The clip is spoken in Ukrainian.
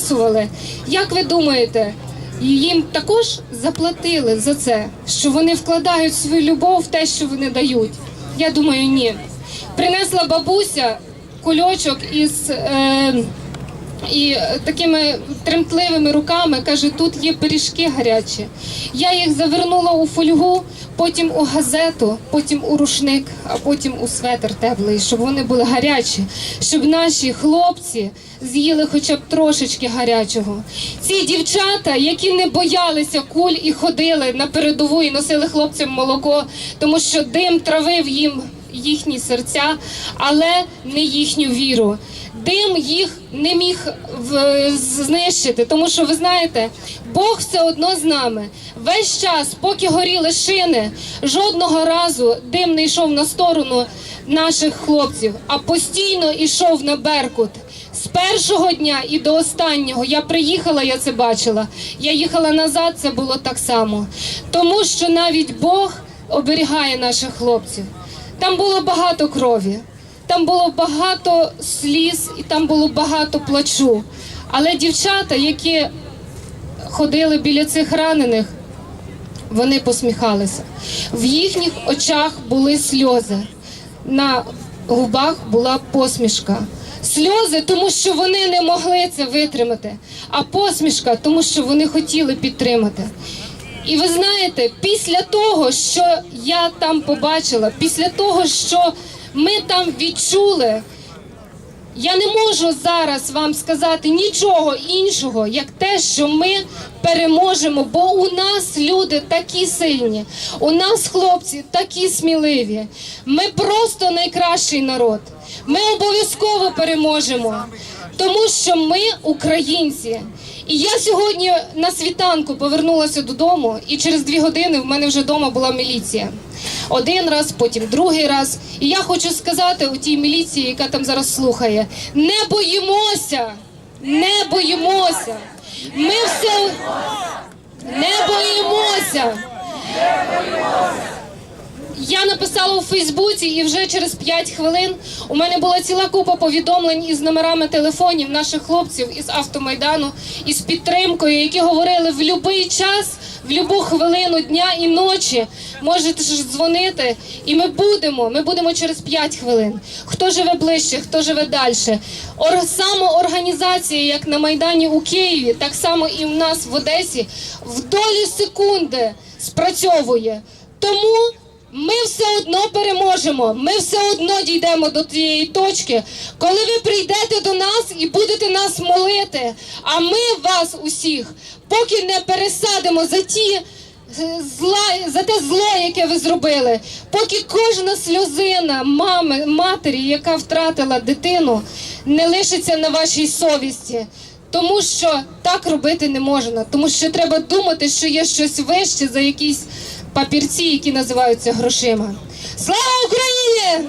виплясували. Як ви думаєте, їм також заплатили за це, що вони вкладають свою любов в те, що вони дають? Я думаю, ні. Принесла бабуся кульочок із. Е, і такими тремтливими руками каже: тут є пиріжки гарячі. Я їх завернула у фольгу, потім у газету, потім у рушник, а потім у светр теплий, щоб вони були гарячі, щоб наші хлопці з'їли хоча б трошечки гарячого. Ці дівчата, які не боялися куль і ходили на передову і носили хлопцям молоко, тому що дим травив їм їхні серця, але не їхню віру. Дим їх не міг знищити, тому що ви знаєте, Бог все одно з нами. Весь час, поки горіли шини, жодного разу дим не йшов на сторону наших хлопців, а постійно йшов на Беркут. З першого дня і до останнього я приїхала, я це бачила. Я їхала назад, це було так само. Тому що навіть Бог оберігає наших хлопців. Там було багато крові, там було багато сліз і там було багато плачу. Але дівчата, які ходили біля цих ранених, вони посміхалися. В їхніх очах були сльози, на губах була посмішка. Сльози, тому що вони не могли це витримати, а посмішка, тому що вони хотіли підтримати. І ви знаєте, після того, що я там побачила, після того, що ми там відчули, я не можу зараз вам сказати нічого іншого, як те, що ми переможемо, бо у нас люди такі сильні, у нас хлопці такі сміливі. Ми просто найкращий народ. Ми обов'язково переможемо, тому що ми українці. І я сьогодні на світанку повернулася додому, і через дві години в мене вже вдома була міліція. Один раз, потім другий раз. І я хочу сказати у тій міліції, яка там зараз слухає: не боїмося, не боїмося. Ми все не боїмося. Я написала у Фейсбуці, і вже через 5 хвилин у мене була ціла купа повідомлень із номерами телефонів наших хлопців із автомайдану із підтримкою, які говорили в будь-який час, в будь-яку хвилину дня і ночі можете ж дзвонити, і ми будемо. Ми будемо через 5 хвилин. Хто живе ближче, хто живе далі. Ор, самоорганізація, як на майдані у Києві, так само і в нас в Одесі, в долі секунди спрацьовує. Тому. Ми все одно переможемо. Ми все одно дійдемо до тієї точки, коли ви прийдете до нас і будете нас молити. А ми вас усіх, поки не пересадимо за ті е, зла, за те зло, яке ви зробили, поки кожна сльозина мами, матері, яка втратила дитину, не лишиться на вашій совісті. Тому що так робити не можна, тому що треба думати, що є щось вище за якісь папірці, які називаються грошима. Слава Україні!